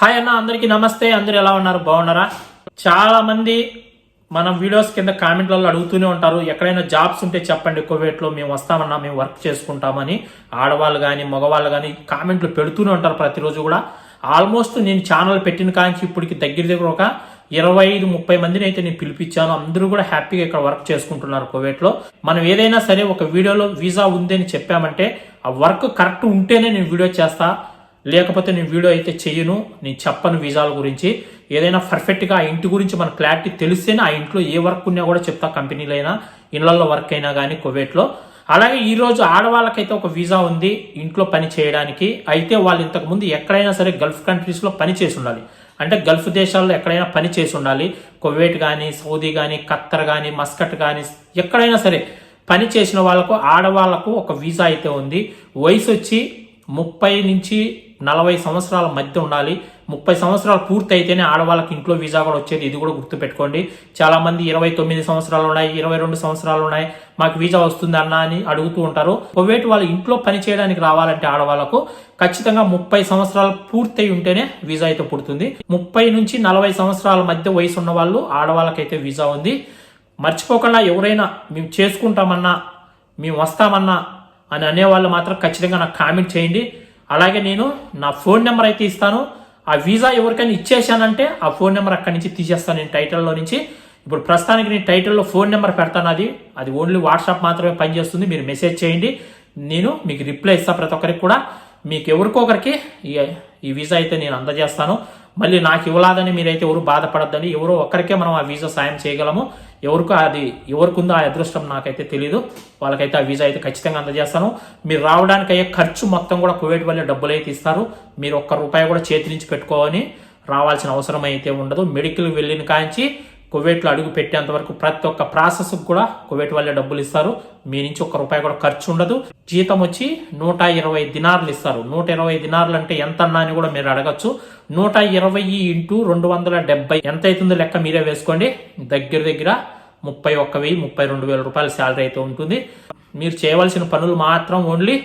Hi అన్న అందరికీ నమస్తే. అందరూ ఎలా ఉన్నారు? బాగున్నారా? చాలా మంది మనం వీడియోస్ కింద కామెంట్లలో అడుగుతూనే ఉంటారు ఎక్కడైనా జాబ్స్ ఉంటే చెప్పండి కువైట్లో మేము వస్తామన్నా మేము వర్క్ చేసుకుంటామని. ఆడవాళ్ళు కానీ మగవాళ్ళు కానీ కామెంట్లు పెడుతూనే ఉంటారు ప్రతిరోజు కూడా. ఆల్మోస్ట్ నేను ఛానల్ పెట్టిన కాంచి ఇప్పటికి దగ్గర దగ్గర ఒక ఇరవై ఐదు ముప్పై మందిని అయితే నేను పిలిపించాను. అందరూ కూడా హ్యాపీగా ఇక్కడ వర్క్ చేసుకుంటున్నారు కువైట్లో. మనం ఏదైనా సరే ఒక వీడియోలో వీసా ఉంది అని చెప్పామంటే ఆ వర్క్ కరెక్ట్ ఉంటేనే నేను వీడియో చేస్తాను లేకపోతే నేను వీడియో అయితే చెయ్యను నేను చెప్పను వీసాల గురించి. ఏదైనా పర్ఫెక్ట్గా ఆ ఇంటి గురించి మన క్లారిటీ తెలిస్తేనే ఆ ఇంట్లో ఏ వర్క్ ఉన్నా కూడా చెప్తా కంపెనీలైనా ఇళ్ళలో వర్క్ అయినా కానీ కువైట్లో అలాగే ఈరోజు ఆడవాళ్ళకైతే ఒక వీసా ఉంది ఇంట్లో పని చేయడానికి. అయితే వాళ్ళు ఇంతకు ముందు ఎక్కడైనా సరే గల్ఫ్ కంట్రీస్లో పని చేసి ఉండాలి. అంటే గల్ఫ్ దేశాల్లో ఎక్కడైనా పని చేసి ఉండాలి. కువైట్ కానీ సౌదీ కానీ ఖత్తర్ కానీ మస్కట్ కానీ ఎక్కడైనా సరే పని చేసిన వాళ్ళకు ఆడవాళ్ళకు ఒక వీసా అయితే ఉంది. వయసు వచ్చి ముప్పై నుంచి నలభై సంవత్సరాల మధ్య ఉండాలి. ముప్పై సంవత్సరాలు పూర్తి అయితేనే ఆడవాళ్ళకి ఇంట్లో వీసా కూడా వచ్చేది. ఇది కూడా గుర్తుపెట్టుకోండి. చాలా మంది ఇరవై తొమ్మిది సంవత్సరాలు ఉన్నాయి ఇరవై రెండు సంవత్సరాలు ఉన్నాయి మాకు వీసా వస్తుంది అన్న అని అడుగుతూ ఉంటారు. ఒకవేళ వాళ్ళు ఇంట్లో పని చేయడానికి రావాలంటే ఆడవాళ్ళకు ఖచ్చితంగా ముప్పై సంవత్సరాలు పూర్తి అయి ఉంటేనే వీసా అయితే పుడుతుంది. ముప్పై నుంచి నలభై సంవత్సరాల మధ్య వయసు ఉన్న వాళ్ళు ఆడవాళ్ళకైతే వీసా ఉంది. మర్చిపోకుండా ఎవరైనా మేము చేసుకుంటామన్నా మేము వస్తామన్నా అని అనేవాళ్ళు మాత్రం ఖచ్చితంగా నాకు కామెంట్ చేయండి. అలాగే నేను నా ఫోన్ నెంబర్ అయితే ఇస్తాను. ఆ వీసా ఎవరికైనా ఇచ్చేసానంటే ఆ ఫోన్ నెంబర్ అక్కడి నుంచి తీసేస్తాను నేను టైటిల్లో నుంచి. ఇప్పుడు ప్రస్తుతానికి నేను టైటిల్లో ఫోన్ నెంబర్ పెడతాను అది. అది ఓన్లీ వాట్సాప్ మాత్రమే పనిచేస్తుంది. మీరు మెసేజ్ చేయండి. నేను మీకు రిప్లై ఇస్తాను ప్రతి ఒక్కరికి కూడా. మీకు ఎవరికొకరికి ఈ ఈ వీసా అయితే నేను అందజేస్తాను. మళ్ళీ నాకు ఇవ్వలాదని మీరైతే ఎవరు బాధపడద్దని ఎవరో ఒక్కరికే మనం ఆ వీసా సాయం చేయగలము. ఎవరికి అది ఎవరికి ఉందో ఆ అదృష్టం నాకైతే తెలియదు వాళ్ళకైతే ఆ వీసా అయితే ఖచ్చితంగా అందజేస్తాను. మీరు రావడానికి అయ్యే ఖర్చు మొత్తం కూడా కువైట్ వల్లే డబ్బులు అయితే ఇస్తారు మీరు ఒక్క రూపాయి కూడా చేతి నుంచి పెట్టుకోవని రావాల్సిన అవసరం అయితే ఉండదు. మెడికల్ వెళ్ళిన కాంచి కువైట్లో అడుగు పెట్టేంత వరకు ప్రతి ఒక్క ప్రాసెస్ కూడా కువైట్ వాళ్ళే డబ్బులు ఇస్తారు. మీ నుంచి ఒక్క రూపాయి కూడా ఖర్చు ఉండదు. జీతం వచ్చి నూట ఇరవై దినార్లు ఇస్తారు. నూట ఇరవై దినార్లు అంటే ఎంత అన్నా అని కూడా మీరు అడగచ్చు. నూట ఇరవై ఇంటూ రెండు వందల డెబ్బై ఎంత అవుతుందో లెక్క మీరే వేసుకోండి. దగ్గర దగ్గర ముప్పై ఒక్క వెయ్యి ముప్పై రెండు వేల రూపాయల శాలరీ అయితే ఉంటుంది. మీరు చేయవలసిన పనులు మాత్రం ఓన్లీ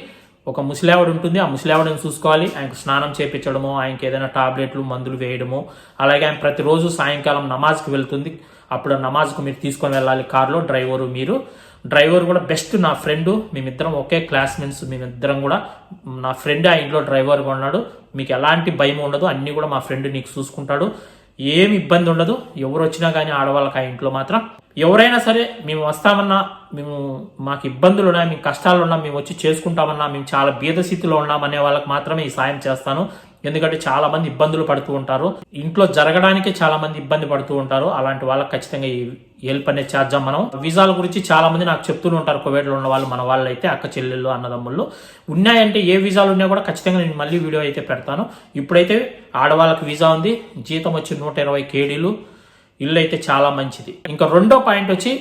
ఒక ముసలావిడ ఉంటుంది ఆ ముసలావిడని చూసుకోవాలి. ఆయనకు స్నానం చేయించడము ఆయనకి ఏదైనా టాబ్లెట్లు మందులు వేయడము. అలాగే ఆయన ప్రతిరోజు సాయంకాలం నమాజ్కి వెళ్తుంది. అప్పుడు నమాజ్కు మీరు తీసుకొని వెళ్ళాలి కార్లో. డ్రైవరు మీరు. డ్రైవర్ కూడా బెస్ట్ నా ఫ్రెండ్. మేమిద్దరం ఒకే క్లాస్మేట్స్. మేమిద్దరం కూడా నా ఫ్రెండ్ ఆ ఇంట్లో డ్రైవర్గా ఉన్నాడు. మీకు ఎలాంటి భయం ఉండదు. అన్నీ కూడా మా ఫ్రెండ్ నీకు చూసుకుంటాడు. ఏమి ఇబ్బంది ఉండదు. ఎవరు వచ్చినా కానీ ఆడవాళ్ళకి ఆ ఇంట్లో మాత్రం ఎవరైనా సరే మేము వస్తామన్నా మేము మాకు ఇబ్బందులు ఉన్నాయి మేము కష్టాలు ఉన్నా మేము వచ్చి చేసుకుంటామన్నా మేము చాలా బీద స్థితిలో ఉన్నాం అనే వాళ్ళకి మాత్రమే ఈ సాయం చేస్తాను. ఎందుకంటే చాలా మంది ఇబ్బందులు పడుతూ ఉంటారు. ఇంట్లో జరగడానికే చాలా మంది ఇబ్బంది పడుతూ ఉంటారు. అలాంటి వాళ్ళకి ఖచ్చితంగా ఈ హెల్ప్ అనేది చేద్దాం మనం. వీసాల గురించి చాలా మంది నాకు చెప్తూనే ఉంటారు. కోవిడ్లో ఉన్న వాళ్ళు మన వాళ్ళు అయితే అక్క చెల్లెళ్ళు అన్నదమ్ముళ్ళు. ఉన్నాయంటే ఏ వీసాలు ఉన్నా కూడా ఖచ్చితంగా నేను మళ్ళీ వీడియో అయితే పెడతాను. ఇప్పుడైతే ఆడవాళ్ళకి వీసా ఉంది. జీతం వచ్చి నూట ఇరవై కేడీలు. ఇల్లు అయితే చాలా మంచిది. ఇంకా రెండో పాయింట్ వచ్చి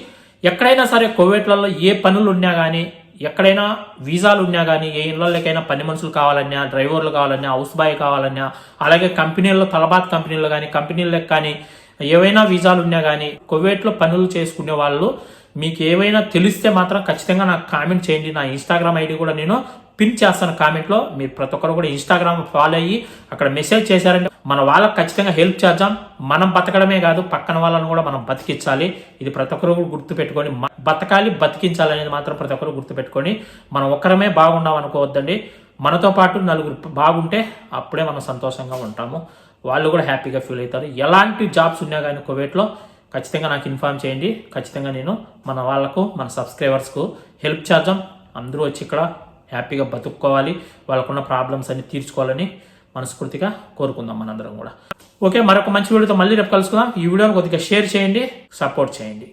ఎక్కడైనా సరే కోవిడ్లలో ఏ పనులు ఉన్నా కానీ ఎక్కడైనా వీసాలు ఉన్నా కానీ ఏ ఇళ్ళకైనా పని మనుషులు కావాలన్నా డ్రైవర్లు కావాలన్నా హౌస్ బాయ్ కావాలన్నా అలాగే కంపెనీల్లో తలబాత్ కంపెనీలు కానీ కంపెనీలకు కానీ ఏవైనా వీసాలు ఉన్నా కానీ కోవిడ్లో పనులు చేసుకునే వాళ్ళు మీకు ఏవైనా తెలిస్తే మాత్రం ఖచ్చితంగా నాకు కామెంట్ చేయండి. నా ఇన్స్టాగ్రామ్ ఐడి కూడా నేను పిన్ చేస్తాను కామెంట్లో మీరు ప్రతి ఒక్కరు కూడా ఇన్స్టాగ్రామ్ ఫాలో అయ్యి అక్కడ మెసేజ్ చేశారంటే మన వాళ్ళకి ఖచ్చితంగా హెల్ప్ చేద్దాం. మనం బతకడమే కాదు పక్కన వాళ్ళని కూడా మనం బతికించాలి. ఇది ప్రతి ఒక్కరు గుర్తుపెట్టుకొని బతకాలి బతికించాలి అనేది మాత్రం ప్రతి ఒక్కరు గుర్తుపెట్టుకొని మనం ఒక్కరమే బాగున్నాం అనుకోవద్దండి. మనతో పాటు నలుగురు బాగుంటే అప్పుడే మనం సంతోషంగా ఉంటాము. వాళ్ళు కూడా హ్యాపీగా ఫీల్ అవుతారు. ఎలాంటి జాబ్స్ ఉన్నా కానీ కువైట్లో ఖచ్చితంగా నాకు ఇన్ఫార్మ్ చేయండి. ఖచ్చితంగా నేను మన వాళ్ళకు మన సబ్స్క్రైబర్స్కు హెల్ప్ చేద్దాం. అందరూ వచ్చి ఇక్కడ హ్యాపీగా బతుక్కోవాలి. వాళ్ళకున్న ప్రాబ్లమ్స్ అన్ని తీర్చుకోవాలని మనస్ఫూర్తిగా కోరుకుందాం మనందరం కూడా. ఓకే మరొక మంచి వీడియోతో మళ్ళీ రేపు కలుసుకుందాం. ఈ వీడియోని కొద్దిగా షేర్ చేయండి సపోర్ట్ చేయండి.